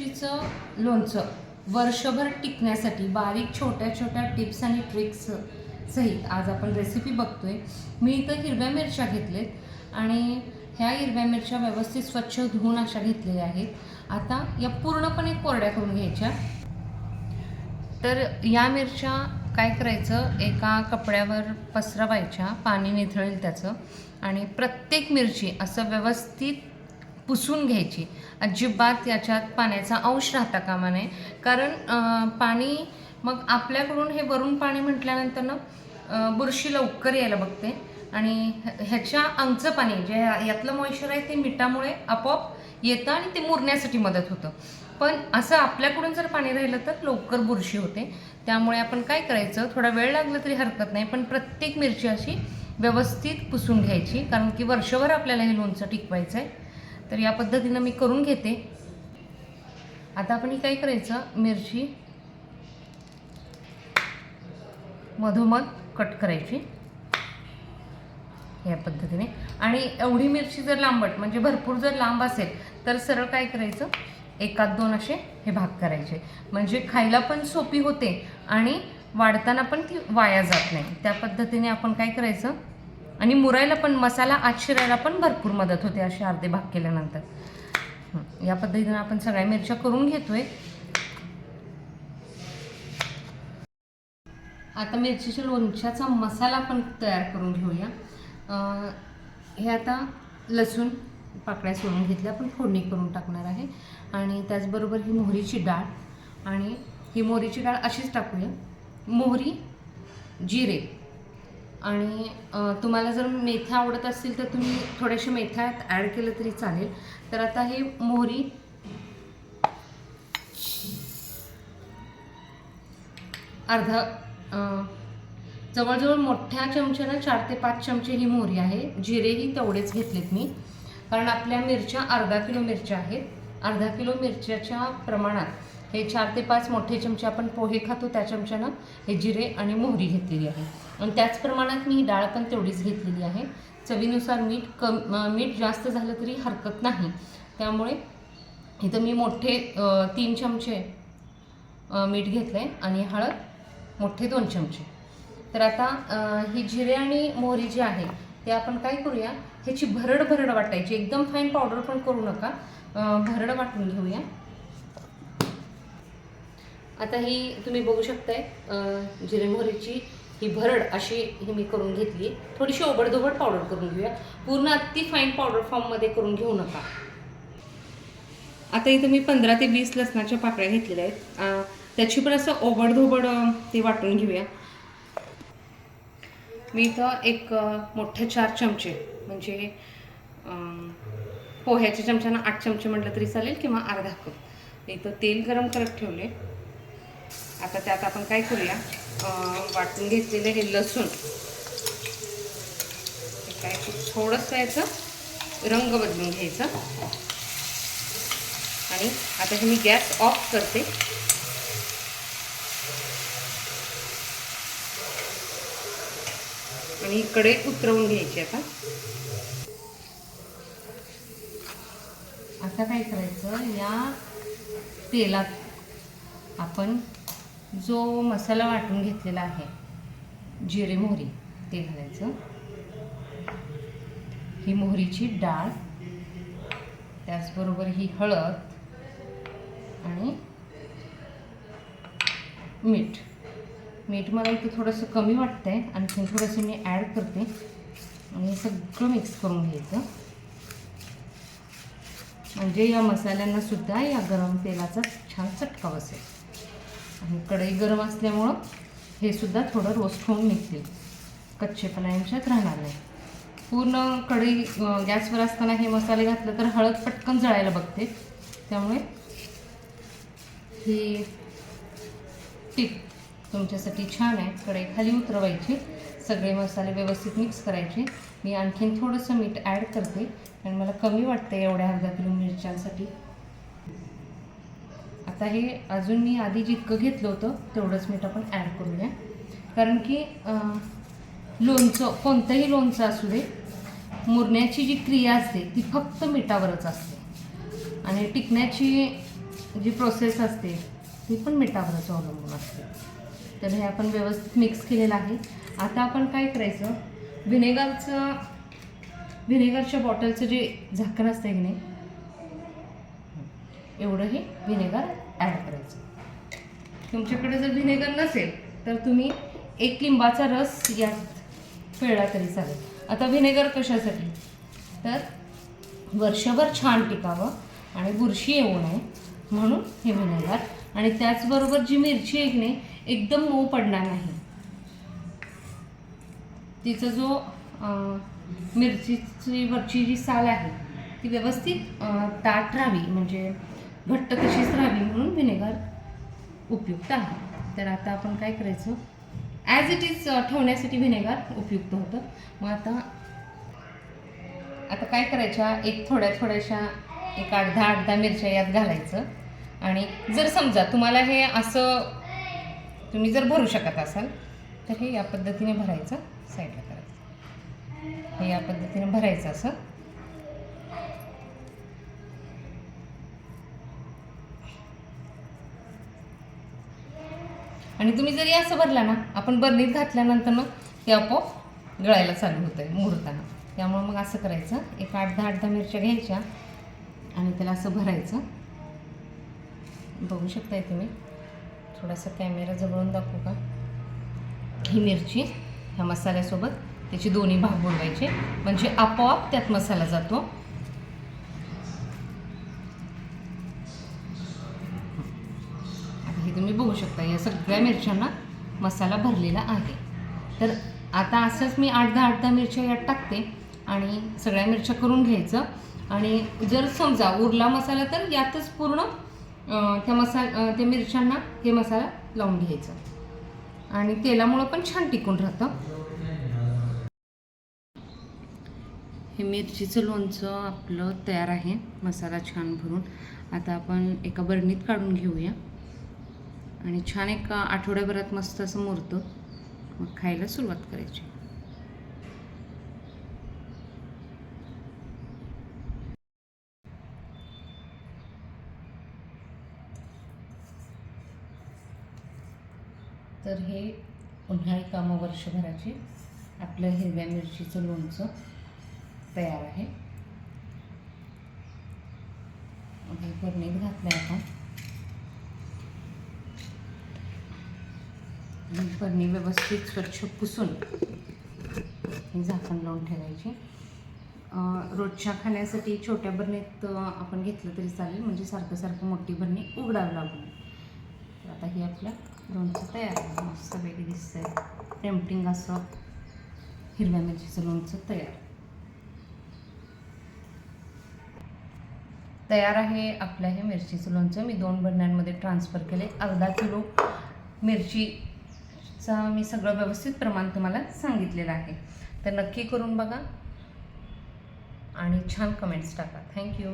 मिरचीचं लोणचं. वर्षभर टिकण्यासाठी बारीक छोट्या छोट्या टिप्स आणि ट्रिक्स सहित आज आपण रेसिपी बघतोय. मी इथं हिरव्या मिरच्या घेतलेत आणि ह्या हिरव्या मिरच्या व्यवस्थित स्वच्छ धुवून अशा घेतलेल्या आहेत. आता या पूर्णपणे कोरड्या करून घ्यायच्या. तर या मिरच्या काय करायचं? एका कपड्यावर पसरवायच्या. पाणी निथळेल त्याचं. आणि प्रत्येक मिरची असं व्यवस्थित पुसून घ्यायची. अजिबात याच्यात पाण्याचा अंश राहता कामा नये. कारण पाणी मग आपल्याकडून हे वरून पाणी म्हटल्यानंतर ना बुरशी लवकर यायला बघते. आणि ह्याच्या अंगचं पाणी जे यातलं मॉइश्चर आहे ते मिठामुळे आपोआप येतं आणि ते मुरण्यासाठी मदत होतं. पण असं आपल्याकडून जर पाणी राहिलं तर लवकर बुरशी होते. त्यामुळे आपण काय करायचं थोडा वेळ लागला तरी हरकत नाही पण प्रत्येक मिरची अशी व्यवस्थित पुसून घ्यायची. कारण की वर्षभर आपल्याला हे लोणचं टिकवायचं आहे तर या पद्धतीनं मी करून घेते. आता आपण काय करायचं? मिरची मधोमध कट करायची. या पद्धतीने. आणि एवढी मिरची जर लांबट म्हणजे भरपूर जर लांब असेल तर सरळ काय करायचं? एकात दोन असे हे भाग करायचे. म्हणजे खायला पण सोपी होते आणि वाढताना पण ती वाया जात नाही. त्या पद्धतीने आपण काय करायचं? आणि मुरायला पण मसाला आत शिरायला पण भरपूर मदत होते असे अर्धे भाग केल्यानंतर. या पद्धतीनं आपण सगळ्या मिरच्या करून घेतोय. आता मिरचीच्या लोणच्याचा मसाला पण तयार करून घेऊया. हे आता लसूण पाकळ्या सोडून घेतल्या पण फोडणी करून टाकणार आहे. आणि त्याचबरोबर ही मोहरीची डाळ आणि ही मोहरीची डाळ अशीच टाकूया. मोहरी जिरे. आणि तुम्हाला जर मेथ्या आवडत असतील तर तुम्ही थोड्याशा मेथ्या ॲड केलं तरी चालेल. तर आता हे मोहरी. अर्धा जवळजवळ मोठ्या चमच्यानं चार ते पाच चमचे ही मोहरी आहे. जिरेही तेवढेच घेतलेत मी. कारण आपल्या मिरच्या अर्धा किलो मिरच्या आहेत. अर्धा किलो मिरच्याच्या प्रमाणात हे चार ते पाच मोठे चमचे आपण पोहे खातो त्या चमच्यानं हे जिरे आणि मोहरी घेतलेली आहे. आणि त्याच प्रमाणात मी ही डाळ पण तेवढीच घेतलेली आहे. चवीनुसार मीठ कम मीठ जास्त झालं तरी हरकत नाही. त्यामुळे इथं मी मोठे तीन चमचे मीठ घेतलं आहे आणि हळद मोठे दोन चमचे. तर आता ही जिरे आणि मोहरी जी आहे ते आपण काय करूया? ह्याची भरड भरड वाटायची. एकदम फाईन पावडर पण करू नका. भरड वाटून घेऊया. आता ही तुम्ही बघू शकताय जिरे मोहरीची ही भरड अशी ही मी करून घेतली. थोडीशी ओबडधोबड पावडर करून घेऊया. पूर्ण अति फाईन पावडर फॉर्ममध्ये करून घेऊ नका. आता इथे मी पंधरा ते वीस लसणाच्या पाकळ्या घेतलेल्या आहेत. त्याची पण असं ओबडधोबड ते वाटून घेऊया. मी इथं एक मोठे चार चमचे म्हणजे पोह्याच्या चमच्यानं आठ चमचे म्हटलं तरी चालेल किंवा अर्धा कप. इथं तेल गरम करत ठेवले आता त्यात आपण काय करूया? वाटून घेतलेलं हे लसूण. काय थोडंसं याचं रंग बदलून घ्यायचं. आणि आता हे मी गॅस ऑफ करते. आणि इकडे उतरवून घ्यायची आता. आता काय करायचं? या तेलात आपण जो मसाला वाटून घेतलेला आहे जिरे मोहरी ते घालायचं. ही मोहरीची डाळ त्याचबरोबर ही हळद आणि मीठ. मीठ मला इथं थोडंसं कमी वाटतं आहे आणखीन थोडंसं मी ॲड करते. आणि सगळं मिक्स करून घ्यायचं. म्हणजे या मसाल्यांनासुद्धा या गरम तेलाचा छान चटका बसेल. कढई गरम असल्यामुळं हे सुद्धा थोडं रोस्ट होऊन निघतील. कच्चेपणा यांच्यात राहणार नाही. पूर्ण कढई गॅसवर असताना हे मसाले घातलं तर हळद पटकन जळायला बघते. त्यामुळे ही टीप तुमच्यासाठी छान आहे. कढई खाली उतरवायची. सगळे मसाले व्यवस्थित मिक्स करायचे. मी आणखीन थोडंसं मीठ ॲड करते. कारण मला कमी वाटतं एवढ्या अर्धा किलो मिरच्यांसाठी. आता हे अजून मी आधी जितकं घेतलं होतं तेवढंच मीठ आपण ॲड करूया. कारण की लोणचं कोणतंही लोणचं असू दे मुरण्याची जी क्रिया असते ती फक्त मिठावरच असते. आणि टिकण्याची जी प्रोसेस असते ती पण मिठावरच अवलंबून असते. तर हे आपण व्यवस्थित मिक्स केलेलं आहे. आता आपण काय करायचं व्हिनेगरचं व्हिनेगरच्या बॉटलचं जे झाकण असतं की नाही एवढं हे व्हिनेगर ॲड करायचं. तुमच्याकडे जर व्हिनेगर नसेल तर तुम्ही एक लिंबाचा रस यात पिळला तरी चालेल. आता व्हिनेगर कशासाठी? तर वर्षभर छान टिकावं आणि बुरशी येऊ नये म्हणून हे व्हिनेगर आणि त्याचबरोबर जी मिरची आहे की नाही एकदम मऊ पडणार नाही. तिचा जो मिरचीची वरची जी साल आहे ती व्यवस्थित ताट राहावी. म्हणजे घट्ट तशीच राहावी म्हणून व्हिनेगर उपयुक्त आहे. तर आता आपण काय करायचं? ॲज इट इज ठेवण्यासाठी व्हिनेगर उपयुक्त होतं. मग आता आता काय करायच्या एक थोड्या थोड्याशा एक आठ दहा आठ दहा मिरच्या यात घालायचं. आणि जर समजा तुम्हाला हे असं तुम्ही जर भरू शकत असाल तर हे या पद्धतीने भरायचं साईडला करायचं. हे या पद्धतीने भरायचं असं. आणि तुम्ही जरी असं भरला ना आपण बरणीत घातल्यानंतर मग ते आपोआप गळायला चालू होतं आहे मुहूर्ताना. त्यामुळं मग असं करायचं एक आठ दहा आठ दहा मिरच्या घ्यायच्या आणि त्याला असं भरायचं. बघू शकताय तुम्ही. थोडासा कॅमेरा जवळून दाखवू का? ही मिरची ह्या मसाल्यासोबत त्याचे दोन्ही भाग बुडवायचे. म्हणजे आपोआप त्यात मसाला जातो. सगळ्या मिरच्यांना मसाला भरलेला आहे. तर आता असंच मी आठ दहा आठ दहा मिरच्या यात टाकते आणि सगळ्या मिरच्या करून घ्यायचं. आणि जर समजा उरला मसाला तर यातच पूर्ण त्या मसाला त्या मिरच्यांना हे मसाला लावून घ्यायचं. आणि तेलामुळं पण छान टिकून राहतं. हे मिरचीचं लोणचं आपलं तयार आहे. मसाला छान भरून. आता आपण एका बरणीत काढून घेऊया. आणि छान एक आठवड्याभरात मस्त असं मुरतं. मग खायला सुरुवात करायची. तर हे उन्हाळी कामं वर्षभराची आपलं हिरव्या मिरचीचं लोणचं तयार आहे. हे बरणीत घातलं आहे आपण. बरणी व्यवस्थित स्वच्छ पुसून हे झाकण लावून ठेवायची. रोजच्या खाण्यासाठी छोट्या बरणीत आपण घेतलं तरी चालेल. म्हणजे सारखं सारखं मोठी बरणी उघडावी लागून. तर आता हे आपल्या लोणचं तयार आहे. मस्त वेगळी दिसतंय. टेम्पटिंग असं हिरव्या मिरचीचं लोणचं तयार. तयार आहे आपलं हे मिरचीचं लोणचं. मी दोन बरण्यांमध्ये ट्रान्सफर केले. अर्धा किलो मिरची चा मी सगळं व्यवस्थित प्रमाण तुम्हाला सांगितलेलं आहे. तर नक्की करून बघा आणि छान कमेंट्स टाका. थँक्यू